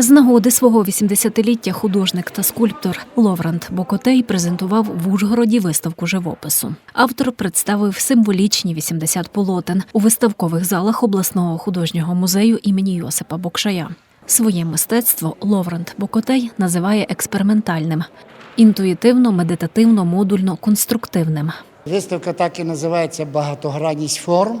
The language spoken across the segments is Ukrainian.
З нагоди свого 80-ліття художник та скульптор Ловранд Бокотей презентував в Ужгороді виставку живопису. Автор представив символічні 80 полотен у виставкових залах обласного художнього музею імені Йосипа Бокшая. Своє мистецтво Ловранд Бокотей називає експериментальним, інтуїтивно, медитативно, модульно, конструктивним. Виставка так і називається Багатогранність форм,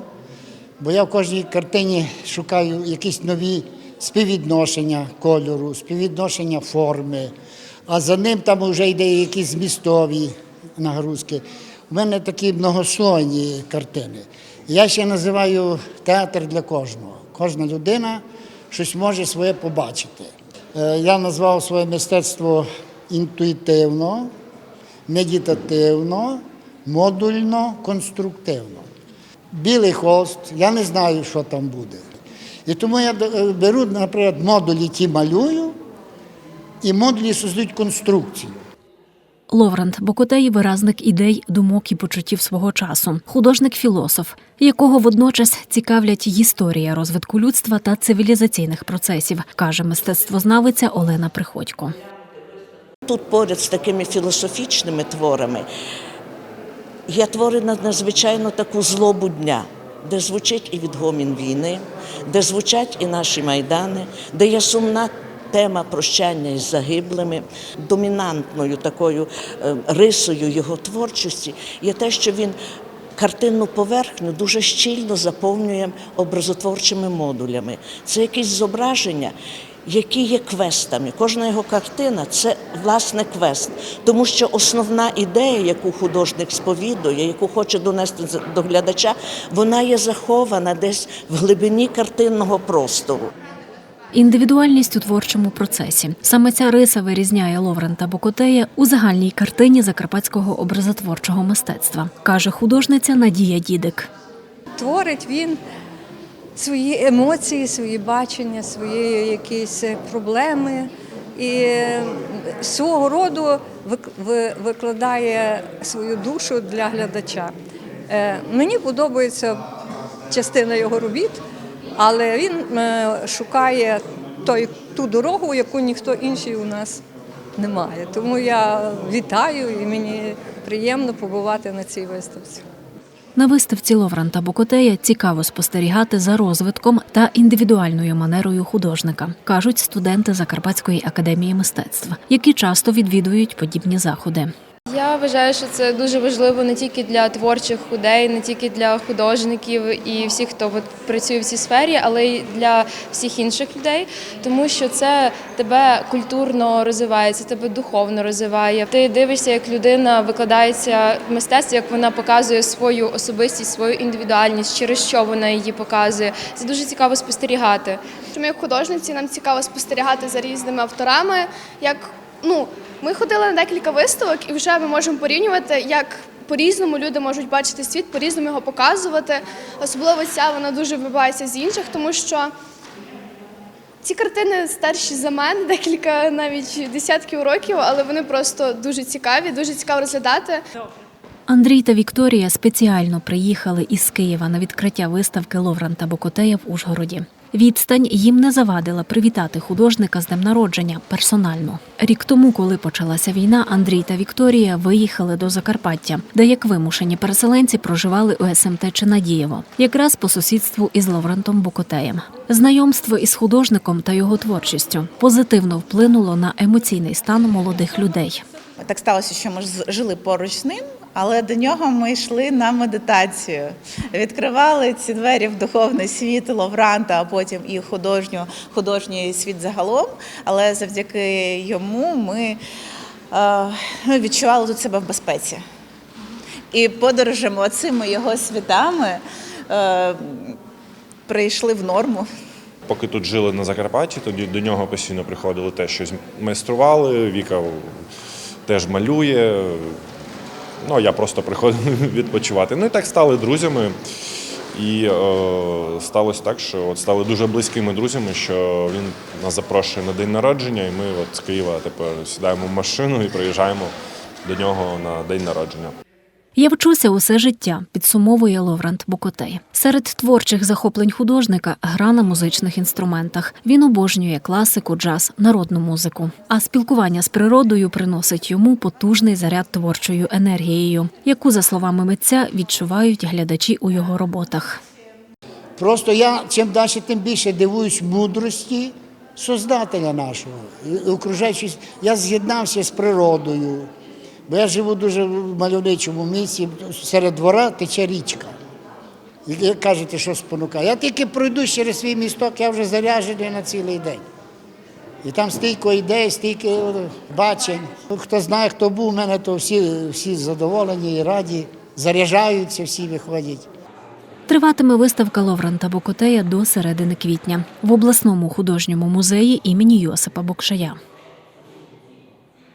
бо я в кожній картині шукаю якісь нові співвідношення кольору, співвідношення форми, а за ним там вже йде якісь змістові нагрузки. У мене такі многослойні картини. Я ще називаю театр для кожного. Кожна людина щось може своє побачити. Е, Я назвав своє мистецтво інтуїтивно, медитативно, модульно, конструктивно. Білий холст, я не знаю, що там буде. І тому я е, беру, наприклад, модулі ті малюю, і модулі создають конструкцію. Ловранд Бокотей виразник ідей, думок і почуттів свого часу, художник-філософ, якого водночас цікавлять історія розвитку людства та цивілізаційних процесів, каже мистецтвознавиця Олена Приходько. Тут поряд з такими філософічними творами є твори на надзвичайно таку злобу дня, де звучить і відгомін війни, де звучать і наші майдани, де є сумна тема прощання із загиблими. Домінантною такою е, рисою його творчості є те, що він картинну поверхню дуже щільно заповнює образотворчими модулями. Це якісь зображення, які є квестами. Кожна його картина це власне квест, тому що основна ідея, яку художник сповідує, яку хоче донести до глядача, вона є захована десь в глибині картинного простору. Індивідуальність у творчому процесі саме ця риса вирізняє Ловрента Бокотея у загальній картині закарпатського образотворчого мистецтва, каже художниця Надія Дідик. творить він свої емоції, свої бачення, свої якісь проблеми і е, свого роду викладає свою душу для глядача. Е, Мені подобається частина його робіт, але він е, шукає той, ту дорогу, яку ніхто інший у нас немає. Тому я вітаю і мені приємно побувати на цій виставці. На виставці Ловранта Бокотея цікаво спостерігати за розвитком та індивідуальною манерою художника, кажуть студенти Закарпатської академії мистецтв, які часто відвідують подібні заходи. Я вважаю, що це дуже важливо не тільки для творчих людей, не тільки для художників і всіх, хто от працює в цій сфері, але й для всіх інших людей, тому що це тебе культурно розвиває, це тебе духовно розвиває. Ти дивишся, як людина викладається в мистецтві, як вона показує свою особистість, свою індивідуальність, через що вона її показує. Це дуже цікаво спостерігати. Ми як художниці нам цікаво спостерігати за різними авторами. Як ну ми ходили на декілька виставок, і вже ми можемо порівнювати, як по-різному люди можуть бачити світ, по-різному його показувати. Особливо ця вона дуже вибивається з інших, тому що ці картини старші за мене, декілька навіть десятків років, але вони просто дуже цікаві, дуже цікаво розглядати. Андрій та Вікторія спеціально приїхали із Києва на відкриття виставки Ловранта Бокотея в Ужгороді. Відстань їм не завадила привітати художника з днем народження персонально. Рік тому, коли почалася війна, Андрій та Вікторія виїхали до Закарпаття, де як вимушені переселенці проживали у СМТ Чинадієво, якраз по сусідству із Ловрантом Бокотеєм. Знайомство із художником та його творчістю позитивно вплинуло на емоційний стан молодих людей. Так сталося, що ми жили поруч з ним, але до нього ми йшли на медитацію. Відкривали ці двері в духовний світ Ловранта, а потім і художню, художній світ загалом. Але завдяки йому ми е, ну, відчували тут себе в безпеці. І подорожами оцими його світами е, прийшли в норму. Поки тут жили на Закарпатті, тоді до нього постійно приходили те, щось майстрували. Віка теж малює. Ну, я просто приходив відпочивати. Ну і так стали друзями. І е, сталося так, що от стали дуже близькими друзями, що він нас запрошує на день народження, і ми от з Києва тепер сідаємо в машину і приїжджаємо до нього на день народження. Я вчуся усе життя, підсумовує Ловрант Бокотей. Серед творчих захоплень художника гра на музичних інструментах. Він обожнює класику, джаз, народну музику. А спілкування з природою приносить йому потужний заряд творчою енергією, яку, за словами митця, відчувають глядачі у його роботах. Просто я чим далі, тим більше дивуюсь мудрості Создателя нашого. Окружаючись, я з'єднався з природою, бо я живу дуже в мальовничому місці, серед двора тече річка. І кажете, що спонукає. Я тільки пройду через свій місток, я вже заряджений на цілий день. І там стільки ідей, стільки е, бачень. Ну, Хто знає, хто був у мене, то всі, всі задоволені і раді, заряджаються, всі виходять. Триватиме виставка Ловранта Бокотея до середини квітня в обласному художньому музеї імені Йосипа Бокшая.